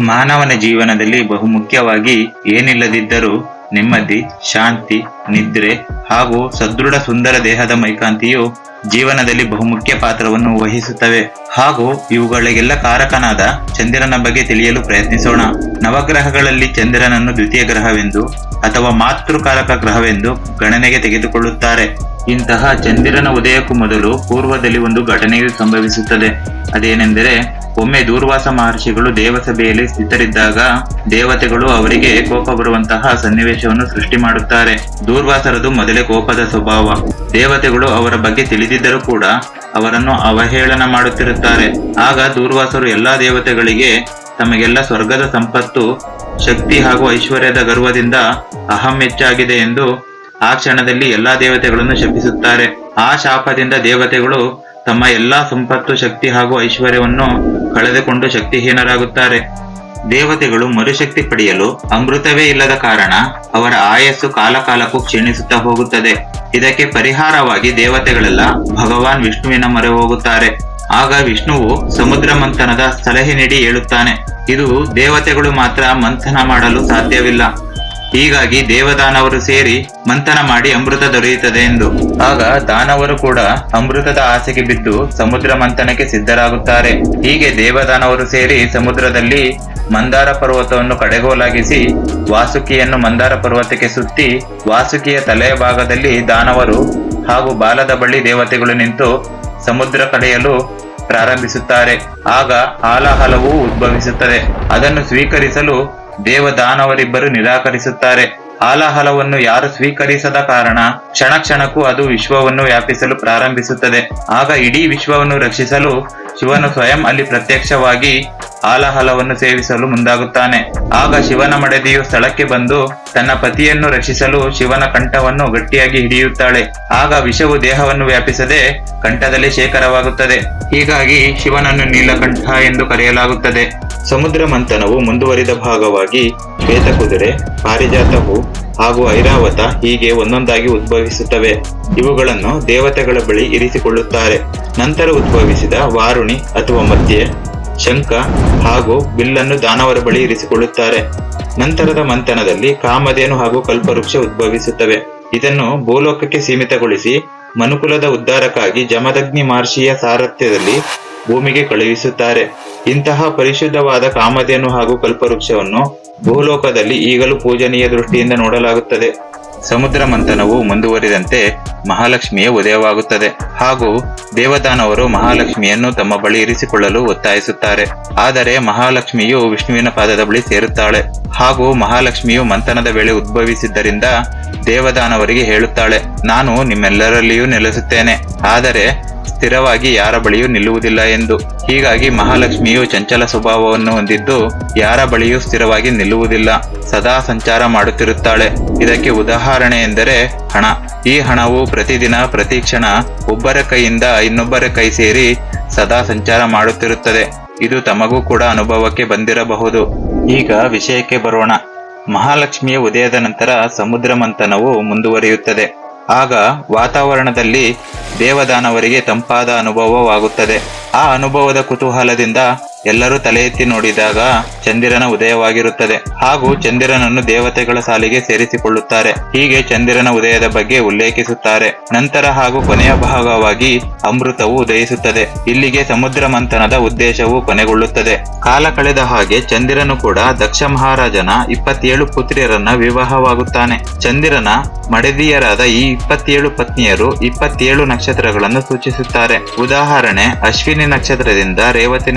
ಮಾನವನ ಜೀವನದಲ್ಲಿ ಬಹುಮುಖ್ಯವಾಗಿ ಏನಿಲ್ಲದಿದ್ದರೂ ನೆಮ್ಮದಿ, ಶಾಂತಿ, ನಿದ್ರೆ ಹಾಗೂ ಸದೃಢ ಸುಂದರ ದೇಹದ ಮೈಕಾಂತಿಯು ಜೀವನದಲ್ಲಿ ಬಹುಮುಖ್ಯ ಪಾತ್ರವನ್ನು ವಹಿಸುತ್ತವೆ. ಹಾಗೂ ಇವುಗಳಿಗೆಲ್ಲ ಕಾರಕನಾದ ಚಂದಿರನ ಬಗ್ಗೆ ತಿಳಿಯಲು ಪ್ರಯತ್ನಿಸೋಣ. ನವಗ್ರಹಗಳಲ್ಲಿ ಚಂದಿರನನ್ನು ದ್ವಿತೀಯ ಗ್ರಹವೆಂದು ಅಥವಾ ಮಾತೃಕಾರಕ ಗ್ರಹವೆಂದು ಗಣನೆಗೆ ತೆಗೆದುಕೊಳ್ಳುತ್ತಾರೆ. ಇಂತಹ ಚಂದಿರನ ಉದಯಕ್ಕೂ ಮೊದಲು ಪೂರ್ವದಲ್ಲಿ ಒಂದು ಘಟನೆಯು ಸಂಭವಿಸುತ್ತದೆ. ಅದೇನೆಂದರೆ, ಒಮ್ಮೆ ದೂರ್ವಾಸ ಮಹರ್ಷಿಗಳು ದೇವಸಭೆಯಲ್ಲಿ ಸ್ಥಿತರಿದ್ದಾಗ ದೇವತೆಗಳು ಅವರಿಗೆ ಕೋಪ ಬರುವಂತಹ ಸನ್ನಿವೇಶವನ್ನು ಸೃಷ್ಟಿ ಮಾಡುತ್ತಾರೆ. ದೂರ್ವಾಸರದು ಮೊದಲೇ ಕೋಪದ ಸ್ವಭಾವ. ದೇವತೆಗಳು ಅವರ ಬಗ್ಗೆ ತಿಳಿದಿದ್ದರೂ ಕೂಡ ಅವರನ್ನು ಅವಹೇಳನ ಮಾಡುತ್ತಿರುತ್ತಾರೆ. ಆಗ ದೂರ್ವಾಸರು ಎಲ್ಲಾ ದೇವತೆಗಳಿಗೆ ತಮಗೆಲ್ಲ ಸ್ವರ್ಗದ ಸಂಪತ್ತು ಶಕ್ತಿ ಹಾಗೂ ಐಶ್ವರ್ಯದ ಗರ್ವದಿಂದ ಅಹಂ ಹೆಚ್ಚಾಗಿದೆ ಎಂದು ಆ ಕ್ಷಣದಲ್ಲಿ ಎಲ್ಲಾ ದೇವತೆಗಳನ್ನು ಶಪಿಸುತ್ತಾರೆ. ಆ ಶಾಪದಿಂದ ದೇವತೆಗಳು ತಮ್ಮ ಎಲ್ಲಾ ಸಂಪತ್ತು, ಶಕ್ತಿ ಹಾಗೂ ಐಶ್ವರ್ಯವನ್ನು ಕಳೆದುಕೊಂಡು ಶಕ್ತಿಹೀನರಾಗುತ್ತಾರೆ. ದೇವತೆಗಳು ಮರುಶಕ್ತಿ ಪಡೆಯಲು ಅಮೃತವೇ ಇಲ್ಲದ ಕಾರಣ ಅವರ ಆಯಸ್ಸು ಕಾಲಕಾಲಕ್ಕೂ ಕ್ಷೀಣಿಸುತ್ತಾ ಹೋಗುತ್ತದೆ. ಇದಕ್ಕೆ ಪರಿಹಾರವಾಗಿ ದೇವತೆಗಳೆಲ್ಲ ಭಗವಾನ್ ವಿಷ್ಣುವಿನ ಮೊರೆ ಹೋಗುತ್ತಾರೆ. ಆಗ ವಿಷ್ಣುವು ಸಮುದ್ರ ಮಂಥನದ ಸಲಹೆ ನೀಡಿ ಹೇಳುತ್ತಾನೆ, ಇದು ದೇವತೆಗಳು ಮಾತ್ರ ಮಂಥನ ಮಾಡಲು ಸಾಧ್ಯವಿಲ್ಲ. ಹೀಗಾಗಿ ದೇವದಾನವರು ಸೇರಿ ಮಂಥನ ಮಾಡಿ ಅಮೃತ ದೊರೆಯುತ್ತದೆ ಎಂದು. ಆಗ ದಾನವರು ಕೂಡ ಅಮೃತದ ಆಸೆಗೆ ಬಿದ್ದು ಸಮುದ್ರ ಮಂಥನಕ್ಕೆ ಸಿದ್ಧರಾಗುತ್ತಾರೆ. ಹೀಗೆ ದೇವದಾನವರು ಸೇರಿ ಸಮುದ್ರದಲ್ಲಿ ಮಂದಾರ ಪರ್ವತವನ್ನು ಕಡೆಗೋಲಾಗಿಸಿ ವಾಸುಕಿಯನ್ನು ಮಂದಾರ ಪರ್ವತಕ್ಕೆ ಸುತ್ತಿ ವಾಸುಕಿಯ ತಲೆಯ ಭಾಗದಲ್ಲಿ ದಾನವರು ಹಾಗೂ ಬಾಲದ ಬಳಿ ದೇವತೆಗಳು ನಿಂತು ಸಮುದ್ರ ಕಡೆಯಲು ಪ್ರಾರಂಭಿಸುತ್ತಾರೆ. ಆಗ ಹಾಲಹಲವೂ ಉದ್ಭವಿಸುತ್ತದೆ. ಅದನ್ನು ಸ್ವೀಕರಿಸಲು ದೇವದಾನವರಿಬ್ಬರು ನಿರಾಕರಿಸುತ್ತಾರೆ. ಹಾಲಾಹಲವನ್ನು ಯಾರು ಸ್ವೀಕರಿಸದ ಕಾರಣ ಕ್ಷಣ ಕ್ಷಣಕ್ಕೂ ಅದು ವಿಶ್ವವನ್ನು ವ್ಯಾಪಿಸಲು ಪ್ರಾರಂಭಿಸುತ್ತದೆ. ಆಗ ಇಡೀ ವಿಶ್ವವನ್ನು ರಕ್ಷಿಸಲು ಶಿವನು ಸ್ವಯಂ ಅಲ್ಲಿ ಪ್ರತ್ಯಕ್ಷವಾಗಿ ಹಾಲಾಹಲವನ್ನು ಸೇವಿಸಲು ಮುಂದಾಗುತ್ತಾನೆ. ಆಗ ಶಿವನ ಮಡದಿಯು ಸ್ಥಳಕ್ಕೆ ಬಂದು ತನ್ನ ಪತಿಯನ್ನು ರಕ್ಷಿಸಲು ಶಿವನ ಕಂಠವನ್ನು ಗಟ್ಟಿಯಾಗಿ ಹಿಡಿಯುತ್ತಾಳೆ. ಆಗ ವಿಷವು ದೇಹವನ್ನು ವ್ಯಾಪಿಸದೆ ಕಂಠದಲ್ಲಿ ಶೇಖರವಾಗುತ್ತದೆ. ಹೀಗಾಗಿ ಶಿವನನ್ನು ನೀಲಕಂಠ ಎಂದು ಕರೆಯಲಾಗುತ್ತದೆ. ಸಮುದ್ರ ಮಂಥನವು ಮುಂದುವರಿದ ಭಾಗವಾಗಿ ಶ್ವೇತಕುದುರೆ ಪಾರಿಜಾತ ಹೂ ಹಾಗೂ ಐರಾವತ ಹೀಗೆ ಒಂದೊಂದಾಗಿ ಉದ್ಭವಿಸುತ್ತವೆ. ಇವುಗಳನ್ನು ದೇವತೆಗಳ ಬಳಿ ಇರಿಸಿಕೊಳ್ಳುತ್ತಾರೆ. ನಂತರ ಉದ್ಭವಿಸಿದ ವಾರುಣಿ ಅಥವಾ ಮಧ್ಯೆ ಶಂಖ ಹಾಗೂ ಬಿಲ್ಲನ್ನು ದಾನವರ ಬಳಿ ಇರಿಸಿಕೊಳ್ಳುತ್ತಾರೆ. ನಂತರದ ಮಂಥನದಲ್ಲಿ ಕಾಮಧೇನು ಹಾಗೂ ಕಲ್ಪವೃಕ್ಷ ಉದ್ಭವಿಸುತ್ತವೆ. ಇದನ್ನು ಭೂಲೋಕಕ್ಕೆ ಸೀಮಿತಗೊಳಿಸಿ ಮನುಕುಲದ ಉದ್ಧಾರಕ್ಕಾಗಿ ಜಮದಗ್ನಿ ಮಹರ್ಷಿಯ ಸಾರಥ್ಯದಲ್ಲಿ ಭೂಮಿಗೆ ಕಳುಹಿಸುತ್ತಾರೆ. ಇಂತಹ ಪರಿಶುದ್ಧವಾದ ಕಾಮಧೇನು ಹಾಗೂ ಕಲ್ಪವೃಕ್ಷವನ್ನು ಭೂಲೋಕದಲ್ಲಿ ಈಗಲೂ ಪೂಜನೀಯ ದೃಷ್ಟಿಯಿಂದ ನೋಡಲಾಗುತ್ತದೆ. ಸಮುದ್ರ ಮಂಥನವು ಮುಂದುವರಿದಂತೆ ಮಹಾಲಕ್ಷ್ಮಿಯ ಉದಯವಾಗುತ್ತದೆ. ಹಾಗೂ ದೇವದಾನವರು ಮಹಾಲಕ್ಷ್ಮಿಯನ್ನು ತಮ್ಮ ಬಳಿ ಇರಿಸಿಕೊಳ್ಳಲು ಒತ್ತಾಯಿಸುತ್ತಾರೆ. ಆದರೆ ಮಹಾಲಕ್ಷ್ಮಿಯು ವಿಷ್ಣುವಿನ ಪಾದದ ಬಳಿ ಸೇರುತ್ತಾಳೆ. ಹಾಗೂ ಮಹಾಲಕ್ಷ್ಮಿಯು ಮಂಥನದ ವೇಳೆ ಉದ್ಭವಿಸಿದ್ದರಿಂದ ದೇವದಾನವರಿಗೆ ಹೇಳುತ್ತಾಳೆ, ನಾನು ನಿಮ್ಮೆಲ್ಲರಲ್ಲಿಯೂ ನೆಲೆಸುತ್ತೇನೆ. ಆದರೆ ಸ್ಥಿರವಾಗಿ ಯಾರ ಬಳಿಯೂ ನಿಲ್ಲುವುದಿಲ್ಲ ಎಂದು. ಹೀಗಾಗಿ ಮಹಾಲಕ್ಷ್ಮಿಯು ಚಂಚಲ ಸ್ವಭಾವವನ್ನು ಹೊಂದಿದ್ದು, ಯಾರ ಬಳಿಯೂ ಸ್ಥಿರವಾಗಿ ನಿಲ್ಲುವುದಿಲ್ಲ. ಸದಾ ಸಂಚಾರ ಮಾಡುತ್ತಿರುತ್ತಾಳೆ. ಇದಕ್ಕೆ ಉದಾಹರಣೆ ಎಂದರೆ ಹಣ. ಈ ಹಣವು ಪ್ರತಿದಿನ, ಪ್ರತಿ ಕ್ಷಣ ಒಬ್ಬರ ಕೈಯಿಂದ ಇನ್ನೊಬ್ಬರ ಕೈ ಸೇರಿ ಸದಾ ಸಂಚಾರ ಮಾಡುತ್ತಿರುತ್ತದೆ. ಇದು ತಮಗೂ ಕೂಡ ಅನುಭವಕ್ಕೆ ಬಂದಿರಬಹುದು. ಈಗ ವಿಷಯಕ್ಕೆ ಬರೋಣ. ಮಹಾಲಕ್ಷ್ಮಿಯ ಉದಯದ ನಂತರ ಸಮುದ್ರ ಮಂಥನವು ಮುಂದುವರಿಯುತ್ತದೆ. ಆಗ ವಾತಾವರಣದಲ್ಲಿ ದೇವದಾನವರಿಗೆ ತಂಪಾದ ಅನುಭವವಾಗುತ್ತದೆ. ಆ ಅನುಭವದ ಕುತೂಹಲದಿಂದ ಎಲ್ಲರೂ ತಲೆ ಎತ್ತಿ ನೋಡಿದಾಗ ಚಂದಿರನ ಉದಯವಾಗಿರುತ್ತದೆ. ಹಾಗೂ ಚಂದಿರನನ್ನು ದೇವತೆಗಳ ಸಾಲಿಗೆ ಸೇರಿಸಿಕೊಳ್ಳುತ್ತಾರೆ. ಹೀಗೆ ಚಂದಿರನ ಉದಯದ ಬಗ್ಗೆ ಉಲ್ಲೇಖಿಸುತ್ತಾರೆ. ನಂತರ ಹಾಗೂ ಕೊನೆಯ ಭಾಗವಾಗಿ ಅಮೃತವು ಉದಯಿಸುತ್ತದೆ. ಇಲ್ಲಿಗೆ ಸಮುದ್ರ ಮಂಥನದ ಉದ್ದೇಶವು ಕೊನೆಗೊಳ್ಳುತ್ತದೆ. ಕಾಲ ಕಳೆದ ಹಾಗೆ ಚಂದಿರನು ಕೂಡ ದಕ್ಷ ಮಹಾರಾಜನ ಇಪ್ಪತ್ತೇಳು ಪುತ್ರಿಯರನ್ನ ವಿವಾಹವಾಗುತ್ತಾನೆ. ಚಂದಿರನ ಮಡದಿಯರಾದ ಈ ಇಪ್ಪತ್ತೇಳು ಪತ್ನಿಯರು ಇಪ್ಪತ್ತೇಳು ನಕ್ಷತ್ರಗಳನ್ನು ಸೂಚಿಸುತ್ತಾರೆ. ಉದಾಹರಣೆ, ಅಶ್ವಿನಿ ನಕ್ಷತ್ರದಿಂದ ರೇವತಿ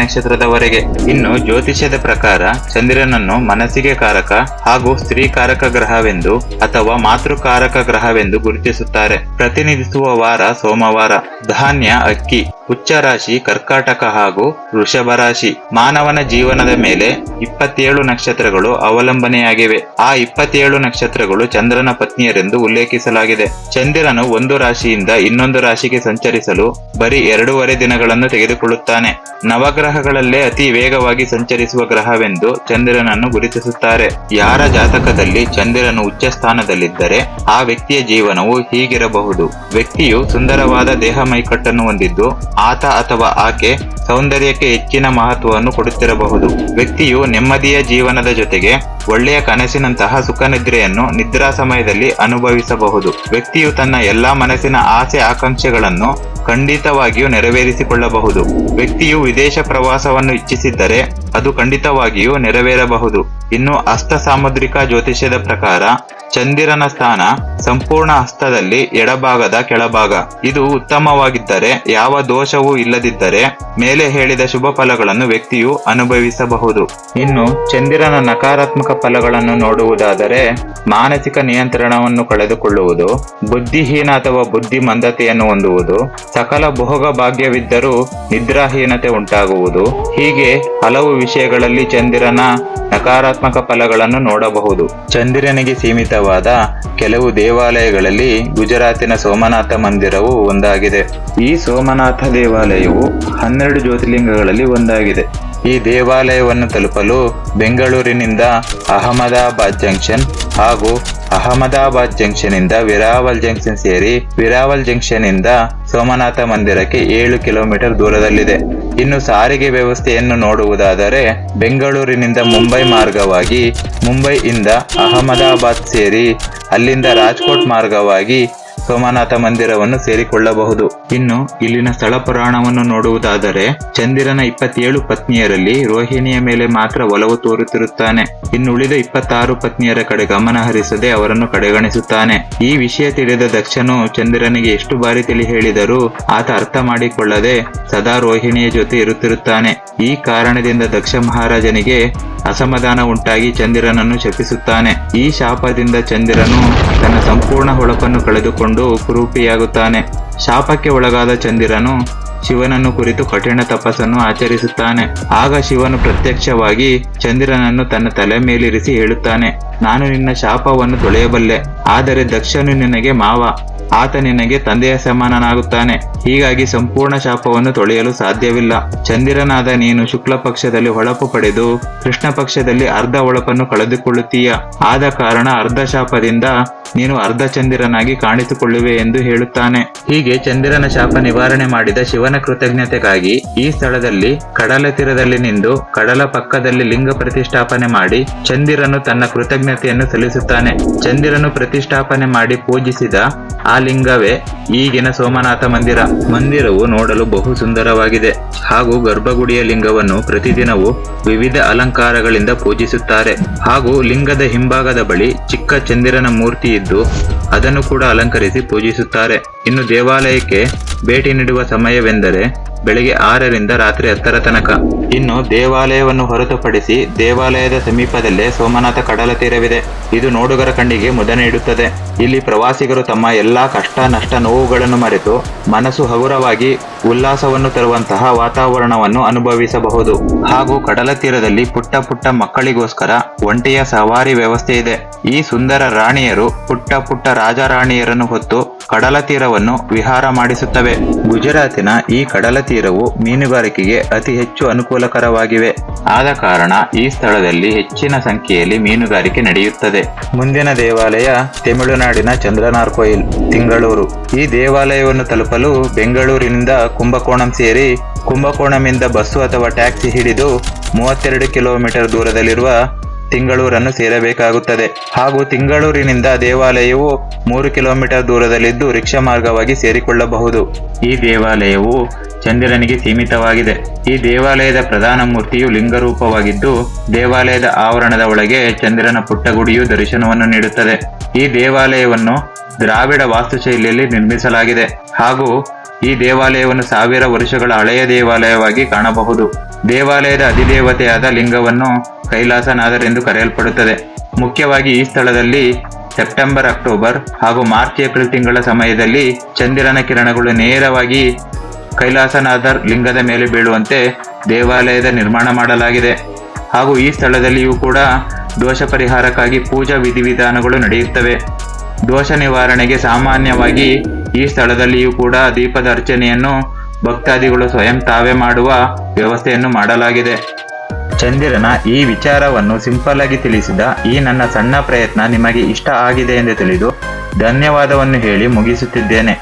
ನಕ್ಷತ್ರದವರೆಗೆ ಇನ್ನು ಜ್ಯೋತಿಷ್ಯದ ಪ್ರಕಾರ ಚಂದ್ರನನ್ನು ಮನಸ್ಸಿಗೆ ಕಾರಕ ಹಾಗೂ ಸ್ತ್ರೀ ಕಾರಕ ಗ್ರಹವೆಂದು ಅಥವಾ ಮಾತೃಕಾರಕ ಗ್ರಹವೆಂದು ಗುರುತಿಸುತ್ತಾರೆ. ಪ್ರತಿನಿಧಿಸುವ ವಾರ ಸೋಮವಾರ. ಧಾನ್ಯ ಅಕ್ಕಿ. ಉಚ್ಚ ರಾಶಿ ಕರ್ಕಾಟಕ ಹಾಗೂ ವೃಷಭ ರಾಶಿ ಮಾನವನ ಜೀವನದ ಮೇಲೆ ಇಪ್ಪತ್ತೇಳು ನಕ್ಷತ್ರಗಳು ಅವಲಂಬನೆಯಾಗಿವೆ. ಆ ಇಪ್ಪತ್ತೇಳು ನಕ್ಷತ್ರಗಳು ಚಂದ್ರನ ಪತ್ನಿಯರೆಂದು ಉಲ್ಲೇಖಿಸಲಾಗಿದೆ. ಚಂದಿರನು ಒಂದು ರಾಶಿಯಿಂದ ಇನ್ನೊಂದು ರಾಶಿಗೆ ಸಂಚರಿಸಲು ಬರೀ ಎರಡೂವರೆ ದಿನಗಳನ್ನು ತೆಗೆದುಕೊಳ್ಳುತ್ತಾನೆ. ನವಗ್ರಹಗಳಲ್ಲೇ ಅತಿ ವೇಗವಾಗಿ ಸಂಚರಿಸುವ ಗ್ರಹವೆಂದು ಚಂದಿರನನ್ನು ಗುರುತಿಸುತ್ತಾರೆ. ಯಾರ ಜಾತಕದಲ್ಲಿ ಚಂದಿರನು ಉಚ್ಚ ಸ್ಥಾನದಲ್ಲಿದ್ದರೆ ಆ ವ್ಯಕ್ತಿಯ ಜೀವನವು ಹೀಗಿರಬಹುದು. ವ್ಯಕ್ತಿಯು ಸುಂದರವಾದ ದೇಹ ಮೈಕಟ್ಟನ್ನು ಹೊಂದಿದ್ದು ಆತ ಅಥವಾ ಆಕೆ ಸೌಂದರ್ಯಕ್ಕೆ ಹೆಚ್ಚಿನ ಮಹತ್ವವನ್ನು ಕೊಡುತ್ತಿರಬಹುದು. ವ್ಯಕ್ತಿಯು ನೆಮ್ಮದಿಯ ಜೀವನದ ಜೊತೆಗೆ ಒಳ್ಳೆಯ ಕನಸಿನಂತಹ ಸುಖ ನಿದ್ರೆಯನ್ನು ನಿದ್ರಾ ಸಮಯದಲ್ಲಿ ಅನುಭವಿಸಬಹುದು. ವ್ಯಕ್ತಿಯು ತನ್ನ ಎಲ್ಲಾ ಮನಸ್ಸಿನ ಆಸೆ ಆಕಾಂಕ್ಷೆಗಳನ್ನು ಖಂಡಿತವಾಗಿಯೂ ನೆರವೇರಿಸಿಕೊಳ್ಳಬಹುದು. ವ್ಯಕ್ತಿಯು ವಿದೇಶ ಪ್ರವಾಸವನ್ನು ಇಚ್ಛಿಸಿದ್ದರೆ ಅದು ಖಂಡಿತವಾಗಿಯೂ ನೆರವೇರಬಹುದು. ಇನ್ನು ಹಸ್ತ ಸಾಮುದ್ರಿಕ ಜ್ಯೋತಿಷ್ಯದ ಪ್ರಕಾರ, ಚಂದಿರನ ಸ್ಥಾನ ಸಂಪೂರ್ಣ ಹಸ್ತದಲ್ಲಿ ಎಡಭಾಗದ ಕೆಳಭಾಗ. ಇದು ಉತ್ತಮವಾಗಿದ್ದರೆ, ಯಾವ ದೋಷವೂ ಇಲ್ಲದಿದ್ದರೆ, ಮೇಲೆ ಹೇಳಿದ ಶುಭ ಫಲಗಳನ್ನು ವ್ಯಕ್ತಿಯು ಅನುಭವಿಸಬಹುದು. ಇನ್ನು ಚಂದಿರನ ನಕಾರಾತ್ಮಕ ಫಲಗಳನ್ನು ನೋಡುವುದಾದರೆ, ಮಾನಸಿಕ ನಿಯಂತ್ರಣವನ್ನು ಕಳೆದುಕೊಳ್ಳುವುದು, ಬುದ್ಧಿಹೀನ ಅಥವಾ ಬುದ್ಧಿ ಮಂದತೆಯನ್ನು ಹೊಂದುವುದು, ಸಕಲ ಭೋಗ ಭಾಗ್ಯವಿದ್ದರೂ ನಿದ್ರಾಹೀನತೆ ಉಂಟಾಗುವುದು, ಹೀಗೆ ಹಲವು ವಿಷಯಗಳಲ್ಲಿ ಚಂದಿರನ ನಕಾರಾತ್ಮಕ ಫಲಗಳನ್ನು ನೋಡಬಹುದು. ಚಂದಿರನಿಗೆ ಸೀಮಿತವಾದ ಕೆಲವು ದೇವಾಲಯಗಳಲ್ಲಿ ಗುಜರಾತಿನ ಸೋಮನಾಥ ಮಂದಿರವು ಒಂದಾಗಿದೆ. ಈ ಸೋಮನಾಥ ದೇವಾಲಯವು ಹನ್ನೆರಡು ಜ್ಯೋತಿರ್ಲಿಂಗಗಳಲ್ಲಿ ಒಂದಾಗಿದೆ. ಈ ದೇವಾಲಯವನ್ನು ತಲುಪಲು ಬೆಂಗಳೂರಿನಿಂದ ಅಹಮದಾಬಾದ್ ಜಂಕ್ಷನ್ ಹಾಗೂ ಅಹಮದಾಬಾದ್ ಜಂಕ್ಷನ್ ಇಂದ ವಿರಾವಲ್ ಜಂಕ್ಷನ್ ಸೇರಿ ವಿರಾವಲ್ ಜಂಕ್ಷನ್ ಇಂದ ಸೋಮನಾಥ ಮಂದಿರಕ್ಕೆ ಏಳು ಕಿಲೋಮೀಟರ್ ದೂರದಲ್ಲಿದೆ. ಇನ್ನು ಸಾರಿಗೆ ವ್ಯವಸ್ಥೆಯನ್ನು ನೋಡುವುದಾದರೆ ಬೆಂಗಳೂರಿನಿಂದ ಮುಂಬೈ ಮಾರ್ಗವಾಗಿ ಮುಂಬೈಯಿಂದ ಅಹಮದಾಬಾದ್ ಸೇರಿ ಅಲ್ಲಿಂದ ರಾಜ್ಕೋಟ್ ಮಾರ್ಗವಾಗಿ ಸೋಮನಾಥ ಮಂದಿರವನ್ನು ಸೇರಿಕೊಳ್ಳಬಹುದು. ಇನ್ನು, ಇಲ್ಲಿನ ಸ್ಥಳ ಪುರಾಣವನ್ನು ನೋಡುವುದಾದರೆ, ಚಂದಿರನ ಇಪ್ಪತ್ತೇಳು ಪತ್ನಿಯರಲ್ಲಿ ರೋಹಿಣಿಯ ಮೇಲೆ ಮಾತ್ರ ಒಲವು ತೋರುತ್ತಿರುತ್ತಾನೆ. ಇನ್ನುಳಿದ ಇಪ್ಪತ್ತಾರು ಪತ್ನಿಯರ ಕಡೆ ಗಮನ ಹರಿಸದೆ ಅವರನ್ನು ಕಡೆಗಣಿಸುತ್ತಾನೆ. ಈ ವಿಷಯ ತಿಳಿದ ದಕ್ಷನು ಚಂದಿರನಿಗೆ ಎಷ್ಟು ಬಾರಿ ತಿಳಿ ಹೇಳಿದರೂ, ಆತ ಅರ್ಥ ಮಾಡಿಕೊಳ್ಳದೆ ಸದಾ ರೋಹಿಣಿಯ ಜೊತೆ ಇರುತ್ತಿರುತ್ತಾನೆ. ಈ ಕಾರಣದಿಂದ ದಕ್ಷ ಮಹಾರಾಜನಿಗೆ ಅಸಮಾಧಾನ ಉಂಟಾಗಿ ಚಂದಿರನನ್ನು ಶಪಿಸುತ್ತಾನೆ. ಈ ಶಾಪದಿಂದ ಚಂದಿರನು ತನ್ನ ಸಂಪೂರ್ಣ ಹೊಳಪನ್ನು ಕಳೆದುಕೊಂಡು ಕುರೂಪಿಯಾಗುತ್ತಾನೆ. ಶಾಪಕ್ಕೆ ಒಳಗಾದ ಚಂದಿರನು ಶಿವನನ್ನು ಕುರಿತು ಕಠಿಣ ತಪಸ್ಸನ್ನು ಆಚರಿಸುತ್ತಾನೆ. ಆಗ ಶಿವನು ಪ್ರತ್ಯಕ್ಷವಾಗಿ ಚಂದಿರನನ್ನು ತನ್ನ ತಲೆ ಮೇಲಿರಿಸಿ ಹೇಳುತ್ತಾನೆ, ನಾನು ನಿನ್ನ ಶಾಪವನ್ನು ತೊಳೆಯಬಲ್ಲೆ, ಆದರೆ ದಕ್ಷನು ನಿನಗೆ ಮಾವ. ಆತ ನಿನಗೆ ತಂದೆಯ ಸಮಾನನಾಗುತ್ತಾನೆ. ಹೀಗಾಗಿ ಸಂಪೂರ್ಣ ಶಾಪವನ್ನು ತೊಳೆಯಲು ಸಾಧ್ಯವಿಲ್ಲ. ಚಂದಿರನಾದ ನೀನು ಶುಕ್ಲ ಪಕ್ಷದಲ್ಲಿ ಹೊಳಪು ಪಡೆದು ಕೃಷ್ಣ ಪಕ್ಷದಲ್ಲಿ ಅರ್ಧ ಹೊಳಪನ್ನು ಕಳೆದುಕೊಳ್ಳುತ್ತೀಯ. ಆದ ಕಾರಣ ಅರ್ಧ ಶಾಪದಿಂದ ನೀನು ಅರ್ಧ ಚಂದಿರನಾಗಿ ಕಾಣಿಸಿಕೊಳ್ಳುವೆ ಎಂದು ಹೇಳುತ್ತಾನೆ. ಹೀಗೆ ಚಂದಿರನ ಶಾಪ ನಿವಾರಣೆ ಮಾಡಿದ ಶಿವನ ಕೃತಜ್ಞತೆಗಾಗಿ ಈ ಸ್ಥಳದಲ್ಲಿ ಕಡಲ ತೀರದಲ್ಲಿ ನಿಂದು ಕಡಲ ಪಕ್ಕದಲ್ಲಿ ಲಿಂಗ ಪ್ರತಿಷ್ಠಾಪನೆ ಮಾಡಿ ಚಂದಿರನು ತನ್ನ ಕೃತಜ್ಞತೆಯನ್ನು ಸಲ್ಲಿಸುತ್ತಾನೆ. ಚಂದಿರನು ಪ್ರತಿಷ್ಠಾಪನೆ ಮಾಡಿ ಪೂಜಿಸಿದ ಆ ಲಿಂಗವೇ ಈಗಿನ ಸೋಮನಾಥ ಮಂದಿರ. ಮಂದಿರವು ನೋಡಲು ಬಹು ಸುಂದರವಾಗಿದೆ. ಹಾಗೂ ಗರ್ಭಗುಡಿಯ ಲಿಂಗವನ್ನು ಪ್ರತಿದಿನವೂ ವಿವಿಧ ಅಲಂಕಾರಗಳಿಂದ ಪೂಜಿಸುತ್ತಾರೆ. ಹಾಗೂ ಲಿಂಗದ ಹಿಂಭಾಗದ ಬಳಿ ಚಿಕ್ಕ ಚಂದಿರನ ಮೂರ್ತಿ ಇದ್ದು ಅದನ್ನು ಕೂಡ ಅಲಂಕರಿಸಿ ಪೂಜಿಸುತ್ತಾರೆ. ಇನ್ನು ದೇವಾಲಯಕ್ಕೆ ಭೇಟಿ ನೀಡುವ ಸಮಯವೆಂದರೆ ಬೆಳಿಗ್ಗೆ ಆರರಿಂದ ರಾತ್ರಿ ಹತ್ತರ ತನಕ. ಇನ್ನು ದೇವಾಲಯವನ್ನು ಹೊರತುಪಡಿಸಿ ದೇವಾಲಯದ ಸಮೀಪದಲ್ಲೇ ಸೋಮನಾಥ ಕಡಲ ತೀರವಿದೆ ಇದು ನೋಡುಗರ ಕಣ್ಣಿಗೆ ಮುದ ನೀಡುತ್ತದೆ. ಇಲ್ಲಿ ಪ್ರವಾಸಿಗರು ತಮ್ಮ ಎಲ್ಲಾ ಕಷ್ಟ, ನಷ್ಟ ನೋವುಗಳನ್ನು ಮರೆತು ಮನಸ್ಸು ಹಗುರವಾಗಿ ಉಲ್ಲಾಸವನ್ನು ತರುವಂತಹ ವಾತಾವರಣವನ್ನು ಅನುಭವಿಸಬಹುದು. ಹಾಗೂ ಕಡಲ ತೀರದಲ್ಲಿ ಪುಟ್ಟ ಪುಟ್ಟ ಮಕ್ಕಳಿಗೋಸ್ಕರ ಒಂಟೆಯ ಸವಾರಿ ವ್ಯವಸ್ಥೆ ಇದೆ. ಈ ಸುಂದರ ರಾಣಿಯರು ಪುಟ್ಟ ಪುಟ್ಟ ರಾಜರಾಣಿಯರನ್ನು ಹೊತ್ತು ಕಡಲ ತೀರವನ್ನು ವಿಹಾರ ಮಾಡಿಸುತ್ತವೆ. ಗುಜರಾತಿನ ಈ ಕಡಲ ತೀರವು ಮೀನುಗಾರಿಕೆಗೆ ಅತಿ ಹೆಚ್ಚು ಅನುಕೂಲಕರವಾಗಿವೆ. ಆದ ಕಾರಣ ಈ ಸ್ಥಳದಲ್ಲಿ ಹೆಚ್ಚಿನ ಸಂಖ್ಯೆಯಲ್ಲಿ ಮೀನುಗಾರಿಕೆ ನಡೆಯುತ್ತದೆ. ಮುಂದಿನ ದೇವಾಲಯ ತಮಿಳುನಾಡಿನ ಚಂದ್ರನಾರ್ಕೋಯಿಲ್ ತಿಂಗಳೂರು. ಈ ದೇವಾಲಯವನ್ನು ತಲುಪಲು ಬೆಂಗಳೂರಿನಿಂದ ಕುಂಭಕೋಣಂ ಸೇರಿ ಕುಂಭಕೋಣಮಿಂದ ಬಸ್ಸು ಅಥವಾ ಟ್ಯಾಕ್ಸಿ ಹಿಡಿದು ಮೂವತ್ತೆರಡು ಕಿಲೋಮೀಟರ್ ದೂರದಲ್ಲಿರುವ ತಿಂಗಳೂರನ್ನು ಸೇರಬೇಕಾಗುತ್ತದೆ. ಹಾಗೂ ತಿಂಗಳೂರಿನಿಂದ ದೇವಾಲಯವು ಮೂರು ಕಿಲೋಮೀಟರ್ ದೂರದಲ್ಲಿದ್ದು ರಿಕ್ಷಾ ಮಾರ್ಗವಾಗಿ ಸೇರಿಕೊಳ್ಳಬಹುದು. ಈ ದೇವಾಲಯವು ಚಂದಿರನಿಗೆ ಸೀಮಿತವಾಗಿದೆ. ಈ ದೇವಾಲಯದ ಪ್ರಧಾನ ಮೂರ್ತಿಯು ಲಿಂಗರೂಪವಾಗಿದ್ದು, ದೇವಾಲಯದ ಆವರಣದ ಒಳಗೆ ಚಂದಿರನ ಪುಟ್ಟಗುಡಿಯು ದರ್ಶನವನ್ನು ನೀಡುತ್ತದೆ. ಈ ದೇವಾಲಯವನ್ನು ದ್ರಾವಿಡ ವಾಸ್ತುಶೈಲಿಯಲ್ಲಿ ನಿರ್ಮಿಸಲಾಗಿದೆ. ಹಾಗೂ ಈ ದೇವಾಲಯವನ್ನು ಸಾವಿರ ವರ್ಷಗಳ ಹಳೆಯ ದೇವಾಲಯವಾಗಿ ಕಾಣಬಹುದು. ದೇವಾಲಯದ ಅಧಿದೇವತೆಯಾದ ಲಿಂಗವನ್ನು ಕೈಲಾಸನಾಥರೆಂದು ಕರೆಯಲ್ಪಡುತ್ತದೆ. ಮುಖ್ಯವಾಗಿ ಈ ಸ್ಥಳದಲ್ಲಿ ಸೆಪ್ಟೆಂಬರ್, ಅಕ್ಟೋಬರ್ ಹಾಗೂ ಮಾರ್ಚ್, ಏಪ್ರಿಲ್ ತಿಂಗಳ ಸಮಯದಲ್ಲಿ ಚಂದಿರನ ಕಿರಣಗಳು ನೇರವಾಗಿ ಕೈಲಾಸನಾಥರ್ ಲಿಂಗದ ಮೇಲೆ ಬೀಳುವಂತೆ ದೇವಾಲಯದ ನಿರ್ಮಾಣ ಮಾಡಲಾಗಿದೆ. ಹಾಗೂ ಈ ಸ್ಥಳದಲ್ಲಿಯೂ ಕೂಡ ದೋಷ ಪರಿಹಾರಕ್ಕಾಗಿ ಪೂಜಾ ವಿಧಿವಿಧಾನಗಳು ನಡೆಯುತ್ತವೆ. ದೋಷ ನಿವಾರಣೆಗೆ ಸಾಮಾನ್ಯವಾಗಿ ಈ ಸ್ಥಳದಲ್ಲಿಯೂ ಕೂಡ ದೀಪದ ಅರ್ಚನೆಯನ್ನು ಭಕ್ತಾದಿಗಳು ಸ್ವಯಂ ತಾವೇ ಮಾಡುವ ವ್ಯವಸ್ಥೆಯನ್ನು ಮಾಡಲಾಗಿದೆ. ಚಂದಿರನ ಈ ವಿಚಾರವನ್ನು ಸಿಂಪಲ್ ಆಗಿ ತಿಳಿಸಿದ ಈ ನನ್ನ ಸಣ್ಣ ಪ್ರಯತ್ನ ನಿಮಗೆ ಇಷ್ಟ ಆಗಿದೆ ಎಂದು ತಿಳಿದು ಧನ್ಯವಾದವನ್ನು ಹೇಳಿ ಮುಗಿಸುತ್ತಿದ್ದೇನೆ.